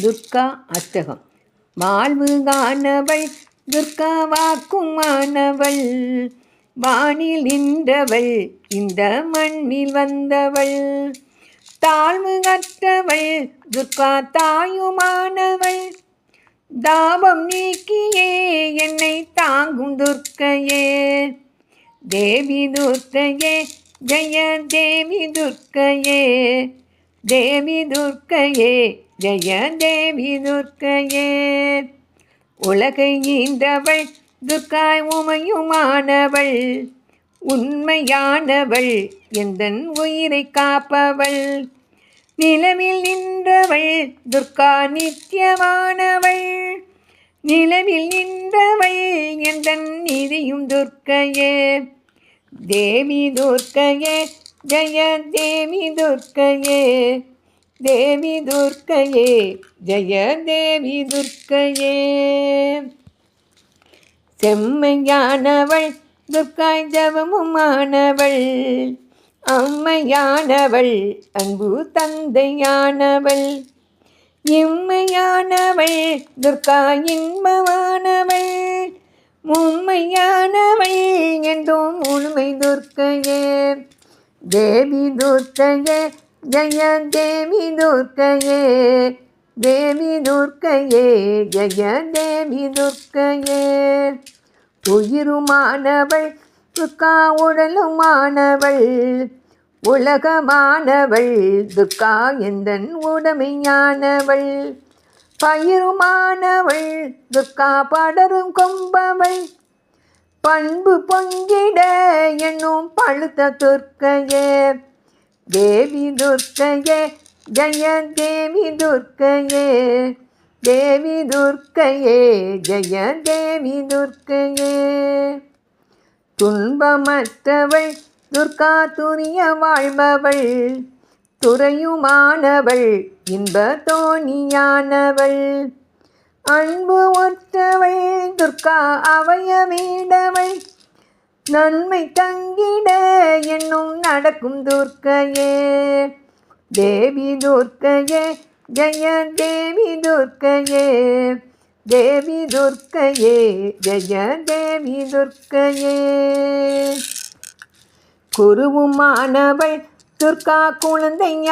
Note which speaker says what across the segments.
Speaker 1: துர்கா அஷ்டகம் வாழ்வு காணவள் துர்கா வாக்குமானவள் வானில் நின்றவள் இந்த மண்ணில் வந்தவள். தாழ்வு கற்றவள் துர்கா தாயுமானவள். தாபம் நீக்கியே என்னை தாங்கும் துர்க்கையே. தேவி துர்க்கையே ஜெய தேவி துர்க்கையே. தேவி துர்க்கையே ஜெய தேவி துர்க்கையே உலகை ஈந்தவள் துர்க்காய் உமையுமானவள். உண்மையானவள் எந்தன் உயிரை காப்பவள். நிலவில் நின்றவள் துர்கா நித்தியமானவள். நிலவில் நின்றவள் எந்தன் நிதியும் துர்க்கையே. தேவி துர்க்கையே ஜெய தேவி துர்க்கையே. தேவி துர்க்கையே ஜெய தேவி துர்க்கையே. செம்மையானவள் துர்க்காய் ஜபமுமானவள். அம்மையானவள் அன்பு தந்தையானவள். இம்மையானவள் துர்க்கா இன்பமானவள். மும்மையானவள் என்றும் முழுமை துர்க்கையே. தேவி துர்க்கையே ஜெய தேவி துர்க்கையே தேவி துர்க்கையே ஜெய தேவி துர்க்கையே உயிருமானவள் துர்க்கா உடலுமானவள் உலகமானவள் துர்க்கா எந்தன் உடமையானவள். பயிருமானவள் துர்க்கா படரும் கொம்பவள். பண்பு பொங்கிட என்னும் பழுத்த துர்க்கையே. தேவி துர்க்கையே ஜய தேவி துர்க்கையே. தேவி துர்க்கையே ஜய தேவி துர்க்கையே. துன்பமற்றவள் துர்கா துரிய வாழ்பவள். துறையுமானவள் இன்ப தோணியானவள். அன்பு ஒற்றவள் துர்கா அவயவீடவள் நன்மை தங்கிட என்னும் நடக்கும் துர்க்கையே. தேவி துர்க்கையே ஜய தேவி துர்க்கையே. தேவி துர்க்கையே ஜய தேவி துர்க்கையே. குருவுமானவள் துர்கா குழந்தையானவள்.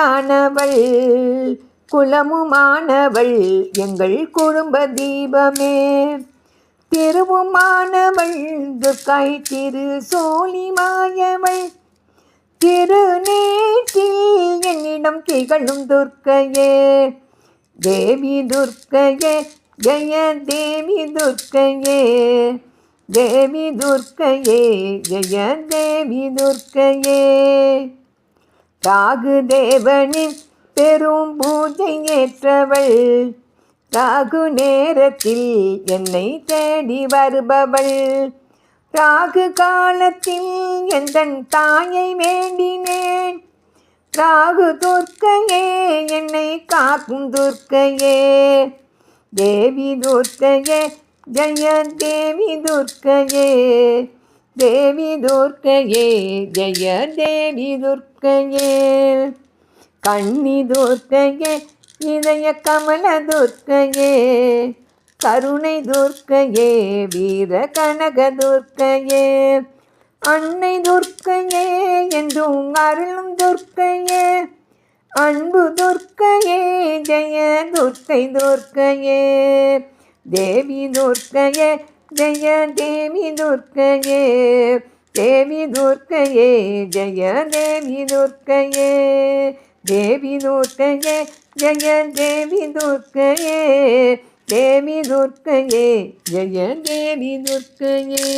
Speaker 1: குலமுமானவள் எங்கள் குடும்ப தீபமே. திருவுமானவள் துர்க்காய் திரு சோழி மாயவள் திருநேற்றில் என்னிடம் திகழும் துர்க்கையே தேவி துர்க்கையே ஜெய தேவி துர்க்கையே. தேவி துர்க்கையே ஜெய தேவி துர்க்கையே. ராகு தேவனின் பெரும் பூஜை ஏற்றவள் ராகு நேரத்தில் என்னை தேடி வருபவள். ராகு காலத்தில் எந்தன் தாயை வேண்டினேன்? ராகு துர்க்கையே என்னை காக்கும் துர்க்கையே. தேவி துர்க்கையே ஜெய தேவி துர்க்கையே. தேவி துர்க்கையே ஜெய தேவி துர்க்கையே. கண்ணி துர்க்கையே இதய கமல துர்க்கையே கருணை துர்க்கையே வீர கனக துர்க்கையே. அன்னை துர்க்கையே என்றும் அருளும் துர்க்கையே. அன்பு துர்க்கையே ஜெய துர்க்கை துர்க்கையே. தேவி துர்க்கையே ஜெய தேவி துர்க்கையே. தேவி துர்க்கையே ஜெய தேவி துர்க்கையே. தேவி துர்க்கையே ஜெய தேவி துர்க்கையே தேவி துர்க்கையே ஜெய தேவி துர்க்கையே